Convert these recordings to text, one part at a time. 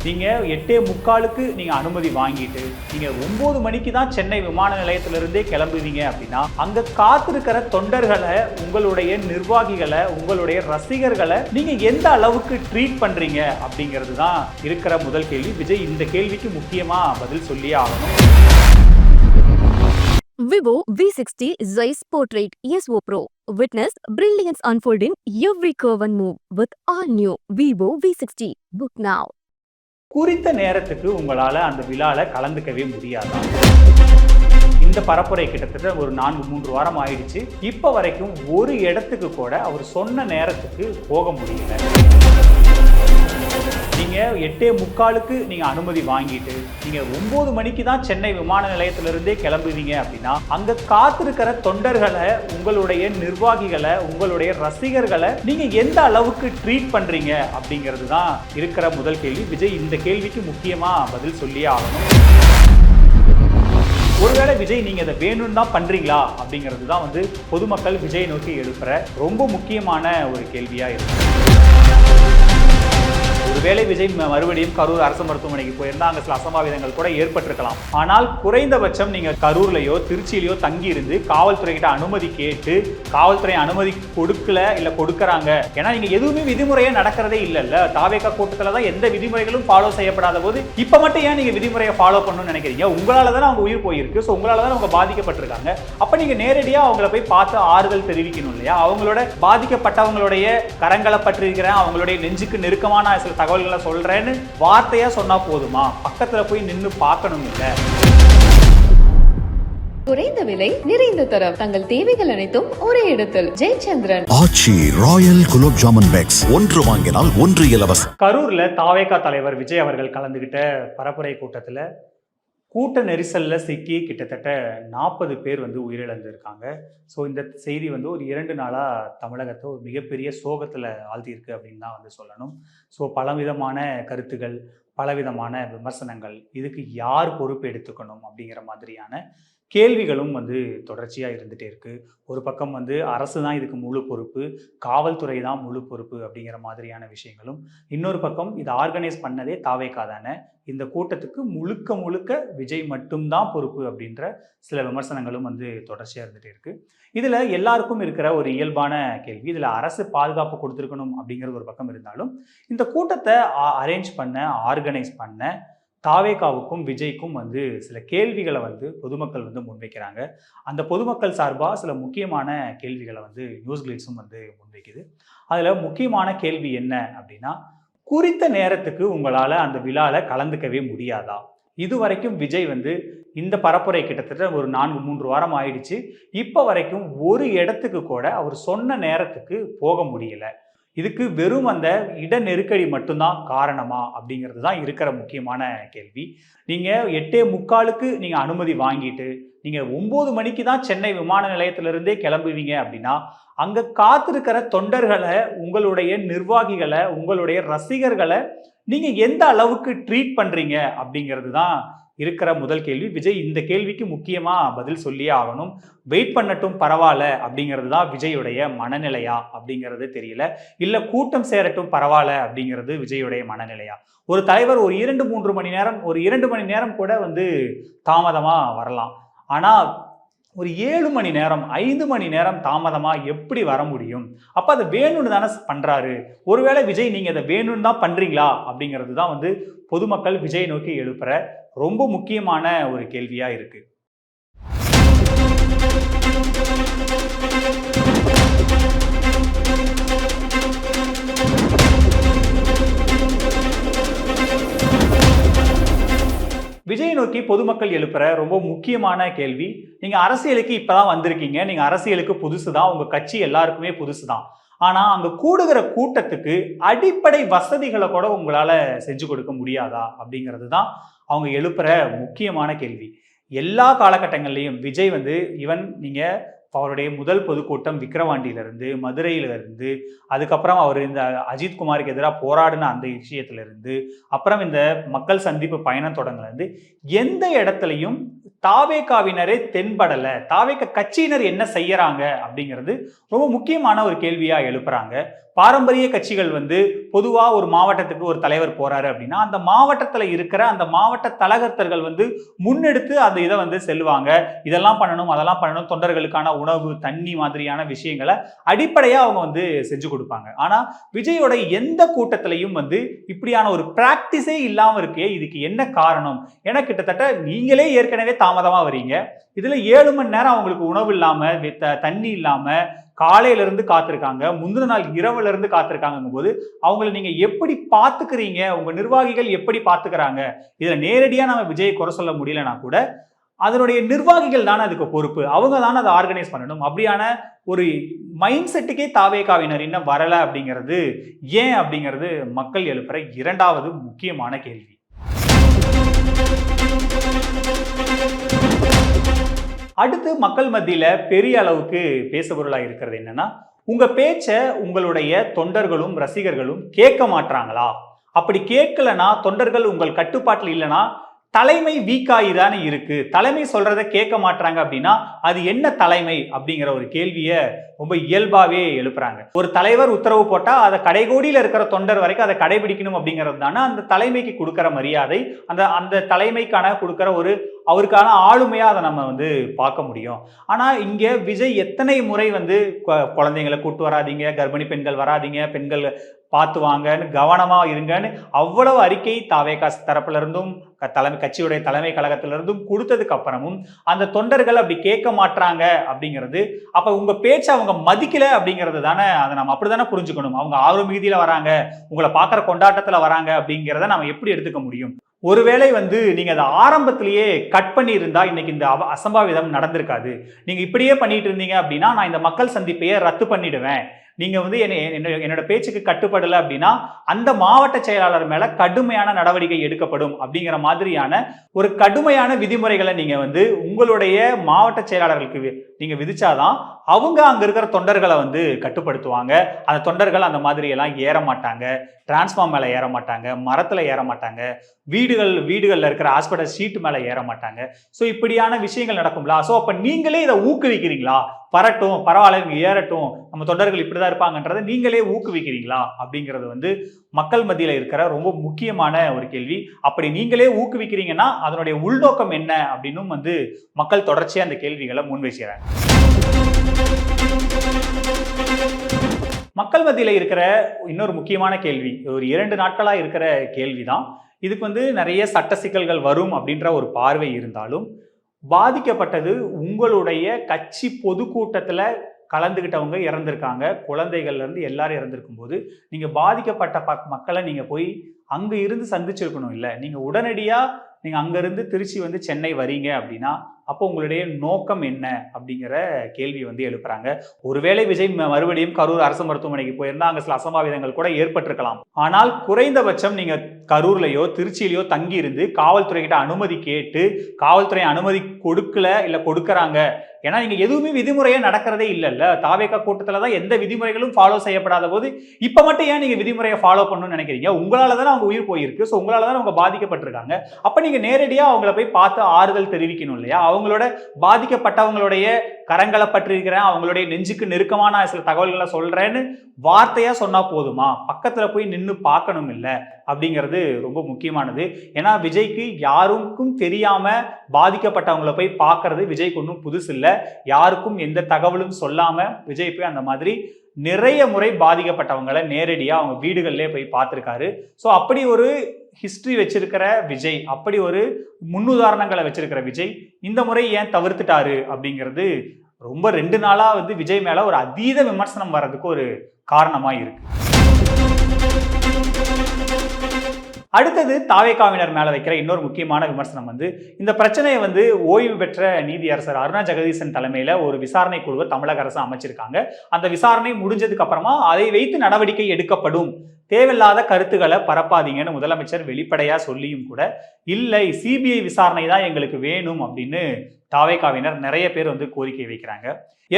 நீங்கள் எட்டே முக்காலுக்கு நீங்கள் அனுமதி வாங்கிட்டு நீங்கள் ஒம்பது மணிக்கு தான் சென்னை விமான நிலையத்திலிருந்தே கிளம்புவீங்க அப்படின்னா அங்கே காத்திருக்கிற தொண்டர்களை உங்களுடைய நிர்வாகிகளை உங்களுடைய ரசிகர்களை நீங்கள் எந்த அளவுக்கு ட்ரீட் பண்ணுறீங்க அப்படிங்கிறது தான் இருக்கிற முதல் கேள்வி விஜய் இந்த கேள்விக்கு முக்கியமாக பதில் சொல்லியே ஆகணும் Vivo V sixty V60 Zeiss Portrait O pro Witness brilliance unfold in every curve and move with all new Vivo V60. Book now. குறித்த நேரத்துக்கு உங்களால் அந்த விழாவில் கலந்துக்கவே முடியாதான் இந்த பரப்புரை கிட்டத்தட்ட ஒரு நான்கு மூன்று வாரம் ஆயிடுச்சு. இப்போ வரைக்கும் ஒரு இடத்துக்கு கூட அவர் சொன்ன நேரத்துக்கு போக முடியல. நீங்கள் எட்டே முக்காலுக்கு நீங்கள் அனுமதி வாங்கிட்டு நீங்கள் ஒம்பது மணிக்கு தான் சென்னை விமான நிலையத்திலிருந்தே கிளம்புவீங்க அப்படின்னா அங்கே காத்திருக்கிற தொண்டர்களை உங்களுடைய நிர்வாகிகளை உங்களுடைய ரசிகர்களை நீங்கள் எந்த அளவுக்கு ட்ரீட் பண்ணுறீங்க அப்படிங்கிறது தான் இருக்கிற முதல் கேள்வி. விஜய் இந்த கேள்விக்கு முக்கியமாக பதில் சொல்லியே ஆகணும். ஒருவேளை விஜய் நீங்கள் இதை வேணும்னு தான் பண்ணுறீங்களா அப்படிங்கிறது தான் வந்து பொதுமக்கள் விஜய் நோக்கி எழுப்புற ரொம்ப முக்கியமான ஒரு கேள்வியாக இருக்கு. ஒருவேளை விஜய் ம- மறுபடியும் கரூர் அரசு மருத்துவமனைக்கு போயிருந்தால் அங்கே சில அசம்பாவிதங்கள் கூட ஏற்பட்டிருக்கலாம். ஆனால் குறைந்தபட்சம் நீங்கள் கரூர்லையோ திருச்சியிலையோ தங்கி இருந்து காவல்துறை கிட்ட அனுமதி கேட்டு காவல்துறை அனுமதி கொடுக்கல இல்லை கொடுக்குறாங்க. ஏன்னா நீங்கள் எதுவுமே விதிமுறையே நடக்கிறதே இல்லைல்ல. தாவேக்கா கூட்டத்தில் தான் எந்த விதிமுறைகளும் ஃபாலோ செய்யப்படாத போது இப்போ மட்டும் ஏன் நீங்கள் விதிமுறையை ஃபாலோ பண்ணணும்னு நினைக்கிறீங்க? உங்களால் தானே அவங்க உயிர் போயிருக்கு. ஸோ உங்களால் தான் அவங்க பாதிக்கப்பட்டிருக்காங்க. அப்போ நீங்கள் நேரடியாக அவங்கள போய் பார்த்து ஆறுதல் தெரிவிக்கணும் இல்லையா? அவங்களோட பாதிக்கப்பட்டவங்களுடைய கரங்களை பற்றிருக்கிறேன் அவங்களுடைய நெஞ்சுக்கு நெருக்கமான சில தகவல் தகவல்களை சொல்றேன்னு வார்த்தையா சொன்னா போதுமா? பக்கத்துல போய் நின்னு பார்க்கணும் இல்ல குறைந்த விலை நிறைந்த தரம். தங்கள் தேவைகள் அனைத்தும் ஒரே இடத்தில். Jayachandran. Aachi royal gulab jamun packs. ஒன்று வாங்கினால் ஒன்று இலவசம். கரூர்ல தாவேகா தலைவர் விஜய் அவர்கள் கலந்துகிட்ட பரப்புரை கூட்டத்துல கூட்ட நெரிசலில் சிக்கி கிட்டத்தட்ட நாற்பது பேர் வந்து உயிரிழந்திருக்காங்க. ஸோ இந்த செய்தி வந்து ஒரு இரண்டு நாளாக தமிழகத்தை ஒரு மிகப்பெரிய சோகத்தில் ஆழ்த்தியிருக்கு அப்படின்னு தான் வந்து சொல்லணும். ஸோ பலவிதமான கருத்துகள் பலவிதமான விமர்சனங்கள் இதுக்கு யார் பொறுப்பு எடுத்துக்கணும் அப்படிங்கிற மாதிரியான கேள்விகளும் வந்து தொடர்ச்சியாக இருந்துகிட்டே இருக்குது ஒரு பக்கம் வந்து அரசு தான் இதுக்கு முழு பொறுப்பு காவல்துறை தான் முழு பொறுப்பு அப்படிங்கிற மாதிரியான விஷயங்களும். இன்னொரு பக்கம் இதை ஆர்கனைஸ் பண்ணதே தாவேக்கா தானே. இந்த கூட்டத்துக்கு முழுக்க முழுக்க விஜய் மட்டும்தான் பொறுப்பு அப்படின்ற சில விமர்சனங்களும் வந்து தொடர்ச்சியாக இருந்துகிட்டே இருக்குது இதில் எல்லாருக்கும் இருக்கிற ஒரு இயல்பான கேள்வி இதில் அரசு பாதுகாப்பு கொடுத்துருக்கணும் அப்படிங்கிறது ஒரு பக்கம் இருந்தாலும் இந்த கூட்டத்தை அரேஞ்ச் பண்ண ஆர்கனைஸ் பண்ண தாவேகாவுக்கும் விஜய்க்கும் வந்து சில கேள்விகளை வந்து பொதுமக்கள் வந்து முன்வைக்கிறாங்க. அந்த பொதுமக்கள் சார்பாக சில முக்கியமான கேள்விகளை வந்து நியூஸ் கிளிட்ஸும் வந்து முன்வைக்குது. அதில் முக்கியமான கேள்வி என்ன அப்படின்னா குறித்த நேரத்துக்கு உங்களால் அந்த விழாவில் கலந்துக்கவே முடியாதா? இது வரைக்கும் விஜய் வந்து இந்த பரப்புரை கிட்டத்தட்ட ஒரு நான்கு மூன்று வாரம் ஆயிடுச்சு. இப்போ வரைக்கும் ஒரு இடத்துக்கு கூட அவர் சொன்ன நேரத்துக்கு போக முடியல. இதுக்கு வெறும் அந்த இட நெருக்கடி மட்டும்தான் காரணமா அப்படிங்கிறது தான் இருக்கிற முக்கியமான கேள்வி. நீங்கள் எட்டே முக்காலுக்கு நீங்கள் அனுமதி வாங்கிட்டு நீங்கள் ஒம்பது மணிக்கு தான் சென்னை விமான நிலையத்திலிருந்தே கிளம்புவீங்க அப்படின்னா அங்கே காத்திருக்கிற தொண்டர்களை உங்களுடைய நிர்வாகிகளை உங்களுடைய ரசிகர்களை நீங்கள் எந்த அளவுக்கு ட்ரீட் பண்ணுறீங்க அப்படிங்கிறது தான் இருக்கிற முதல் கேள்வி விஜய் இந்த கேள்விக்கு முக்கியமாக பதில் சொல்லியே ஆகணும். வெயிட் பண்ணட்டும் பரவாயில்ல அப்படிங்கிறது தான் விஜயுடைய மனநிலையா அப்படிங்கிறது தெரியல. இல்லை கூட்டம் சேரட்டும் பரவாயில்ல அப்படிங்கிறது விஜயுடைய மனநிலையா? ஒரு தலைவர் ஒரு இரண்டு மூன்று மணி நேரம் ஒரு இரண்டு மணி நேரம் கூட வந்து தாமதமாக வரலாம். ஆனால் ஒரு ஏழு மணி நேரம் ஐந்து மணி நேரம் தாமதமாக எப்படி வர முடியும்? அப்போ அதை வேணும்னு தானே பண்ணுறாரு ஒருவேளை விஜய் நீங்கள் அதை வேணும்னு தான் பண்ணுறீங்களா அப்படிங்கிறது தான் வந்து பொதுமக்கள் விஜய் நோக்கி எழுப்புற ரொம்ப முக்கியமான ஒரு கேள்வியாக இருக்குது விஜய் நோக்கி பொதுமக்கள் எழுப்புற ரொம்ப முக்கியமான கேள்வி. நீங்க அரசியலுக்கு இப்பதான் வந்திருக்கீங்க. நீங்க அரசியலுக்கு புதுசு தான் உங்க கட்சி எல்லாருக்குமே புதுசு தான் ஆனால் அங்கே கூடுகிற கூட்டத்துக்கு அடிப்படை வசதிகளை கூட உங்களால் செஞ்சு கொடுக்க முடியாதா அப்படிங்கிறது தான் அவங்க எழுப்புற முக்கியமான கேள்வி. எல்லா காலகட்டங்கள்லையும் விஜய் வந்து ஈவன் நீங்கள் அவருடைய முதல் பொதுக்கூட்டம் விக்கிரவாண்டியிலிருந்து மதுரையிலிருந்து அதுக்கப்புறம் அவர் இந்த அஜித்குமாருக்கு எதிராக போராடின அந்த விஷயத்திலிருந்து அப்புறம் இந்த மக்கள் சந்திப்பு பயணம் தொடங்கிலிருந்து எந்த இடத்துலையும் தாவேக்காவினரே தென்படலை. தாவேக்க கட்சியினர் என்ன செய்யறாங்க அப்படிங்கிறது ரொம்ப முக்கியமான ஒரு கேள்வியா எழுப்புறாங்க. பாரம்பரிய கட்சிகள் வந்து பொதுவாக ஒரு மாவட்டத்துக்கு ஒரு தலைவர் போறாரு அப்படின்னா அந்த மாவட்டத்தில் இருக்கிற அந்த மாவட்ட தலகர்த்தர்கள் வந்து முன்னெடுத்து அந்த இதை வந்து செல்வாங்க இதெல்லாம் பண்ணணும் அதெல்லாம் பண்ணணும் தொண்டர்களுக்கான உணவு தண்ணி மாதிரியான விஷயங்களை அடிப்படையாக அவங்க வந்து செஞ்சு கொடுப்பாங்க. ஆனால் விஜயோட எந்த கூட்டத்திலையும் வந்து இப்படியான ஒரு பிராக்டிஸே இல்லாமல் இருக்கே இதுக்கு என்ன காரணம்? ஏன்னா கிட்டத்தட்ட நீங்களே ஏற்கனவே தாமதமாக வரீங்க. இதில் ஏழு மணி நேரம் அவங்களுக்கு உணவு இல்லாமல் வி- தண்ணி இல்லாமல் காலையிலேருந்து காத்திருக்காங்க முந்தின நாள் இரவுலேருந்து காத்திருக்காங்கும் போது அவங்கள நீங்கள் எப்படி பார்த்துக்கிறீங்க? உங்கள் நிர்வாகிகள் எப்படி பார்த்துக்கிறாங்க? இதில் நேரடியாக நம்ம விஜயை குறை சொல்ல முடியலனா கூட அதனுடைய நிர்வாகிகள் தானே அதுக்கு பொறுப்பு. அவங்க தானே அதை ஆர்கனைஸ் பண்ணணும். அப்படியான ஒரு மைண்ட் செட்டுக்கே தாவேகாவினர் இன்னும் வரலை அப்படிங்கிறது ஏன் அப்படிங்கிறது மக்கள் எழுப்புற இரண்டாவது முக்கியமான கேள்வி. அடுத்து மக்கள் மத்தியில பெரிய அளவுக்கு பேசுபொருளாக இருக்கிறது என்னன்னா உங்க பேச்சை உங்களுடைய தொண்டர்களும் ரசிகர்களும் கேட்க மாட்றாங்களா? அப்படி கேட்கலனா தொண்டர்கள் உங்கள் கட்டுப்பாட்டில் இல்லைன்னா தலைமை வீக்காயிதானே இருக்கு. தலைமை சொல்றதை கேட்க மாட்டாங்க அப்படின்னா அது என்ன தலைமை அப்படிங்கிற ஒரு கேள்வியை ரொம்ப இயல்பாவே எழுப்புறாங்க. ஒரு தலைவர் உத்தரவு போட்டா அதை கடைகோடியில் இருக்கிற தொண்டர் வரைக்கும் அதை கடைபிடிக்கணும் அப்படிங்கிறது தானே அந்த தலைமைக்கு கொடுக்குற மரியாதை அந்த அந்த தலைமைக்கான கொடுக்குற ஒரு அவருக்கான ஆளுமையாக அதை நம்ம வந்து பார்க்க முடியும். ஆனால் இங்கே விஜய் எத்தனை முறை வந்து குழந்தைங்களை கூட்டு வராதீங்க கர்ப்பிணி பெண்கள் வராதிங்க பெண்கள் பார்த்து வாங்கன்னு இருங்கன்னு அவ்வளவு அறிக்கை தாவேகாஸ் தரப்புல இருந்தும் தலைமை கட்சியுடைய தலைமை கழகத்திலிருந்தும் கொடுத்ததுக்கு அப்புறமும் அந்த தொண்டர்கள் அப்படி கேட்க மாட்டாங்க அப்படிங்கிறது அப்ப உங்க பேச்சை அவங்க மதிக்கல அப்படிங்கிறது தானே அதை நம்ம அப்படிதானே புரிஞ்சுக்கணும். அவங்க ஆர்வ மிகுதியில வராங்க உங்களை பார்க்குற கொண்டாட்டத்துல வராங்க அப்படிங்கிறத நம்ம எப்படி எடுத்துக்க முடியும்? ஒருவேளை வந்து நீங்க அதை ஆரம்பத்திலேயே கட் பண்ணியிருந்தா இன்னைக்கு இந்த அவ- அசம்பாவிதம் நடந்திருக்காது. நீங்க இப்படியே பண்ணிட்டு இருந்தீங்க அப்படின்னா நான் இந்த மக்கள் சந்திப்பையே ரத்து பண்ணிடுவேன். நீங்க வந்து என்னை என்ன- என்னோட பேச்சுக்கு கட்டுப்படலை அப்படின்னா அந்த மாவட்ட செயலாளர் மேல கடுமையான நடவடிக்கை எடுக்கப்படும் அப்படிங்கிற மாதிரியான ஒரு கடுமையான விதிமுறைகளை நீங்க வந்து உங்களுடைய மாவட்ட செயலாளர்களுக்கு நீங்கள் நீங்க விதிச்சாதான் அவங்க அங்க இருக்கிற தொண்டர்களை வந்து கட்டுப்படுத்துவாங்க. அந்த தொண்டர்கள் அந்த மாதிரி எல்லாம் ஏற மாட்டாங்க. டிரான்ஸ்ஃபார்ம் மேல ஏற மாட்டாங்க. மரத்துல ஏற மாட்டாங்க. வீடுகள் வீடுகள்ல இருக்கிற ஹாஸ்பிட்டல் சீட் மேல ஏற மாட்டாங்க. ஸோ இப்படியான விஷயங்கள் நடக்கும்ல. ஸோ அப்ப நீங்களே இதை ஊக்குவிக்கிறீங்களா? பரட்டும் பரவாயில்ல இவங்க ஏறட்டும் நம்ம தொண்டர்கள் இப்படிதான் இருப்பாங்கன்றதை நீங்களே ஊக்குவிக்கிறீங்களா? அப்படிங்கிறது வந்து மக்கள் மத்தியில இருக்கிற ரொம்ப முக்கியமான ஒரு கேள்வி. அப்படி நீங்களே ஊக்குவிக்கிறீங்கன்னா அதனுடைய உள்நோக்கம் என்ன? அப்படின்னும் வந்து மக்கள் தொடர்ச்சியா அந்த கேள்விகளை முன்வைக்கிறாங்க மக்கள் மத்தியில் இருக்கிற இன்னொரு முக்கியமான கேள்வி. ஒரு இரண்டு நாட்களாக இருக்கிற கேள்விதான். இதுக்கு வந்து நிறைய சட்ட சிக்கல்கள் வரும் அப்படின்ற ஒரு பார்வை இருந்தாலும் பாதிக்கப்பட்டது உங்களுடைய கட்சி பொதுக்கூட்டத்தில் கலந்துக்கிட்டவங்க இறந்திருக்காங்க. குழந்தைகள்லேருந்து எல்லாரும் இறந்துருக்கும் போது நீங்கள் பாதிக்கப்பட்ட ப- மக்களை நீங்கள் போய் அங்கே இருந்து சந்திச்சிருக்கணும் இல்லை. நீங்கள் உடனடியாக நீங்கள் அங்கேருந்து திருச்சி வந்து சென்னை வரீங்க அப்படின்னா அப்போ உங்களுடைய நோக்கம் என்ன அப்படிங்கிற கேள்வி வந்து எழுப்புறாங்க. ஒருவேளை விஜய் ம- மறுபடியும் கரூர் அரசு மருத்துவமனைக்கு போயிருந்தா அங்க சில அசம்பாவிதங்கள் கூட ஏற்பட்டிருக்கலாம். ஆனால் குறைந்தபட்சம் நீங்க கரூர்லயோ திருச்சியிலயோ தங்கி இருந்து காவல்துறை கிட்ட அனுமதி கேட்டு காவல்துறை அனுமதி கொடுக்கல இல்ல கொடுக்கறாங்க ஏன்னா நீங்க எதுவுமே விதிமுறையே நடக்கிறதே இல்லைல்ல. தாவேக்கா கூட்டத்தில் தான் எந்த விதிமுறைகளும் ஃபாலோ செய்யப்படாத போது இப்போ மட்டும் ஏன் நீங்க விதிமுறையை ஃபாலோ பண்ணணும்னு நினைக்கிறீங்க? உங்களால தானே அவங்க உயிர் போயிருக்கு. ஸோ உங்களால தான் அவங்க பாதிக்கப்பட்டிருக்காங்க. அப்போ நீங்க நேரடியாக அவங்கள போய் பார்த்து ஆறுதல் தெரிவிக்கணும் இல்லையா? அவங்களோட பாதிக்கப்பட்டவங்களுடைய கரங்களை பற்றிருக்கிறேன் அவங்களுடைய நெஞ்சுக்கு நெருக்கமான சில தகவல்களை சொல்கிறேன்னு வார்த்தையாக சொன்னால் போதுமா? பக்கத்தில் போய் நின்று பார்க்கணும் இல்லை அப்படிங்கிறது ரொம்ப முக்கியமானது. ஏன்னா விஜய்க்கு யாருக்கும் தெரியாமல் பாதிக்கப்பட்டவங்கள போய் பார்க்கறது விஜய்க்கு ஒன்றும் புதுசு இல்லை. யாருக்கும் எந்த தகவலும் சொல்லாமல் விஜய் போய் அந்த மாதிரி நிறைய முறை பாதிக்கப்பட்டவங்களை நேரடியாக அவங்க வீடுகளிலே போய் பார்த்துருக்காரு. ஸோ அப்படி ஒரு ஹிஸ்ட்ரி வச்சிருக்கிற விஜய் அப்படி ஒரு முன்னுதாரணங்களை வச்சிருக்கிற விஜய் இந்த முறை ஏன் தவிர்த்துட்டாரு அப்படிங்கிறது ரொம்ப ரெண்டு நாளாக வந்து விஜய் மேலே ஒரு அதீத விமர்சனம் வர்றதுக்கு ஒரு காரணமாக இருக்கு. அடுத்தது தாவேக்காவினர் மேலே வைக்கிற இன்னொரு முக்கியமான விமர்சனம் வந்து இந்த பிரச்சனையை வந்து ஓய்வு பெற்ற நீதியரசர் அருணா ஜெகதீசன் தலைமையில் ஒரு விசாரணை குழுவை தமிழக அரசு அமைச்சிருக்காங்க. அந்த விசாரணை முடிஞ்சதுக்கு அப்புறமா அதை வைத்து நடவடிக்கை எடுக்கப்படும் தேவையில்லாத கருத்துக்களை பரப்பாதீங்கன்னு முதலமைச்சர் வெளிப்படையா சொல்லியும் கூட இல்லை சிபிஐ விசாரணை தான் எங்களுக்கு வேணும் அப்படின்னு தாவேகாவினர் நிறைய பேர் வந்து கோரிக்கை வைக்கிறாங்க.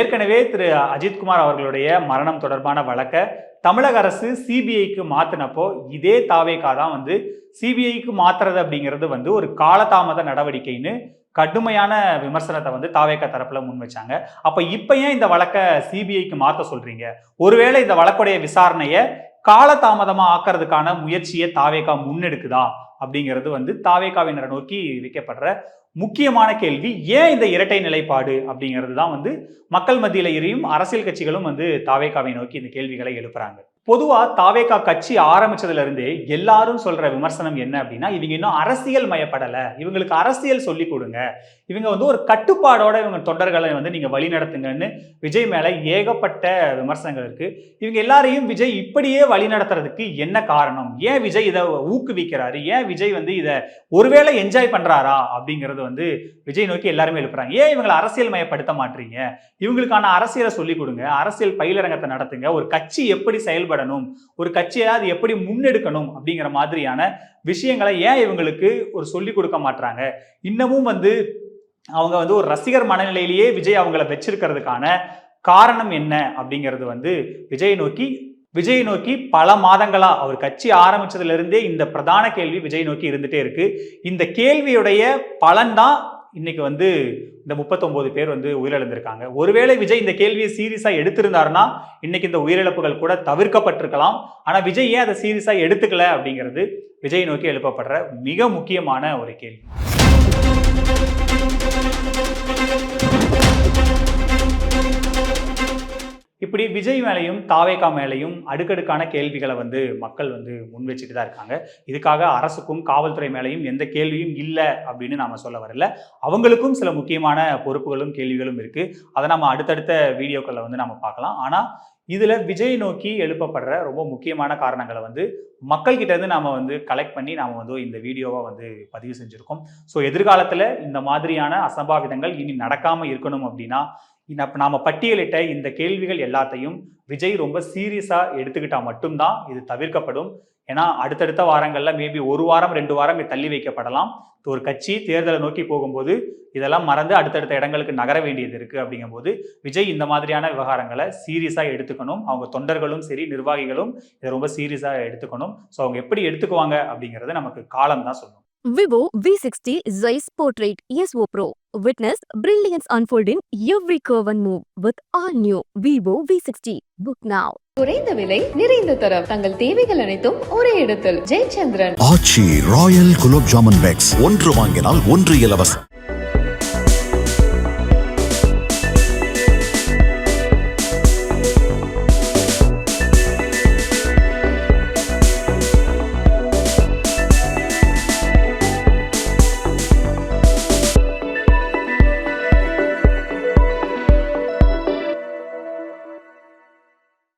ஏற்கனவே திரு அஜித்குமார் அவர்களுடைய மரணம் தொடர்பான வழக்கை தமிழக அரசு சிபிஐக்கு மாத்தினப்போ இதே தாவேகா தான் வந்து சிபிஐக்கு மாத்துறது அப்படிங்கிறது வந்து ஒரு காலதாமத நடவடிக்கைன்னு கடுமையான விமர்சனத்தை வந்து தாவேக்கா தரப்புல முன் வச்சாங்க. அப்ப இப்ப ஏன் இந்த வழக்கை சிபிஐக்கு மாத்த சொல்றீங்க? ஒருவேளை இந்த வழக்குடைய விசாரணையை காலதாமதமா ஆக்கிறதுக்கான முயற்சியை தாவேகா முன்னெடுக்குதா அப்படிங்கிறது வந்து தாவேகாவினரை நோக்கி வைக்கப்படுற முக்கியமான கேள்வி. ஏன் இந்த இரட்டை நிலைப்பாடு அப்படிங்கிறது தான் வந்து மக்கள் மத்தியில எரியும் அரசியல் கட்சிகளும் வந்து தாவேகாவை நோக்கி இந்த கேள்விகளை எழுப்புறாங்க. பொதுவாக தாவேகா கட்சி ஆரம்பிச்சதுலேருந்தே எல்லாரும் சொல்கிற விமர்சனம் என்ன அப்படின்னா இவங்க இன்னும் அரசியல் மயப்படலை. இவங்களுக்கு அரசியல் சொல்லி கொடுங்க. இவங்க வந்து ஒரு கட்டுப்பாடோட இவங்க தொண்டர்களை வந்து நீங்கள் வழி நடத்துங்கன்னு விஜய் மேலே ஏகப்பட்ட விமர்சனங்கள் இருக்குது இவங்க எல்லாரையும் விஜய் இப்படியே வழி நடத்துறதுக்கு என்ன காரணம்? ஏன் விஜய் இதை ஊக்குவிக்கிறாரு? ஏன் விஜய் வந்து இதை ஒருவேளை என்ஜாய் பண்ணுறாரா அப்படிங்கறது வந்து விஜய் நோக்கி எல்லாருமே எழுப்புறாங்க. ஏன் இவங்களை அரசியல் மயப்படுத்த மாட்டீங்க இவங்களுக்கான அரசியலை சொல்லி கொடுங்க. அரசியல் பயிலரங்கத்தை நடத்துங்க. ஒரு கட்சி எப்படி செயல்படணும் ஒரு கட்சியை அது எப்படி முன்னெடுக்கணும் அப்படிங்கிற மாதிரியான விஷயங்களை ஏன் இவங்களுக்கு ஒரு சொல்லி கொடுக்க மாட்டாங்க இன்னமும் வந்து அவங்க வந்து ஒரு ரசிகர் மனநிலையிலேயே விஜய் அவங்கள வச்சிருக்கிறதுக்கான காரணம் என்ன அப்படிங்கிறது வந்து விஜய் நோக்கி விஜய் நோக்கி பல மாதங்களா அவர் கட்சி ஆரம்பிச்சதுல இருந்தே இந்த பிரதான கேள்வி விஜய் நோக்கி இருந்துட்டே இருக்கு. இந்த கேள்வியுடைய பலன் தான் இன்னைக்கு வந்து இந்த 39 பேர் வந்து உயிரிழந்திருக்காங்க. ஒருவேளை விஜய் இந்த கேள்வியை சீரியஸாக எடுத்திருந்தாருன்னா இன்னைக்கு இந்த உயிரிழப்புகள் கூட தவிர்க்கப்பட்டிருக்கலாம். ஆனால் விஜய் ஏன் அதை சீரியஸாக எடுத்துக்கல அப்படிங்கிறது விஜய் நோக்கி எழுப்பப்படுற மிக முக்கியமான ஒரு கேள்வி. இப்படி விஜய் மேலையும் தாவேகா மேலையும் அடுக்கடுக்கான கேள்விகளை வந்து மக்கள் வந்து முன் வச்சுட்டு தான் இருக்காங்க. இதுக்காக அரசுக்கும் காவல்துறை மேலையும் எந்த கேள்வியும் இல்லை அப்படின்னு நாம சொல்ல வரல. அவங்களுக்கும் சில முக்கியமான பொறுப்புகளும் கேள்விகளும் இருக்கு. அதை நம்ம அடுத்தடுத்த வீடியோக்களில் வந்து நம்ம பார்க்கலாம். ஆனா இதுல விஜய் நோக்கி எழுப்பப்படுற ரொம்ப முக்கியமான காரணங்களை வந்து மக்கள் கிட்ட இருந்து நாம வந்து கலெக்ட் பண்ணி நாம வந்து இந்த வீடியோவை வந்து பதிவு செஞ்சிருக்கோம். ஸோ எதிர்காலத்துல இந்த மாதிரியான அசம்பாவிதங்கள் இனி நடக்காம இருக்கணும் அப்படின்னா இந்த- நாம் பட்டியலிட்ட இந்த கேள்விகள் எல்லாத்தையும் விஜய் ரொம்ப சீரியஸாக எடுத்துக்கிட்டால் மட்டும்தான் இது தவிர்க்கப்படும். ஏன்னா அடுத்தடுத்த வாரங்களில் மேபி ஒரு வாரம் ரெண்டு வாரம் இது தள்ளி வைக்கப்படலாம். ஒரு கட்சி தேர்தலை நோக்கி போகும்போது இதெல்லாம் மறந்து அடுத்தடுத்த இடங்களுக்கு நகர வேண்டியது இருக்குது அப்படிங்கும்போது விஜய் இந்த மாதிரியான விவகாரங்களை சீரியஸாக எடுத்துக்கணும். அவங்க தொண்டர்களும் சரி நிர்வாகிகளும் இதை ரொம்ப சீரியஸாக எடுத்துக்கணும். ஸோ அவங்க எப்படி எடுத்துக்குவாங்க அப்படிங்கிறத நமக்கு காலம் தான் சொல்லணும் சொல்லும் Vivo V60 Zeiss Portrait ESO Pro. Witness brilliance unfold in every curve and move with all new Vivo V60. Book now. குறைந்த விலை நிறைந்த தரம் தங்கள் தேவைகள் அனைத்தும் ஒரே இடத்தில் ஜெயச்சந்திரன் ஆச்சி ராயல் குலோப் ஜாமுன் பேக்ஸ் ஒன்று வாங்கினால் ஒன்று இலவசம்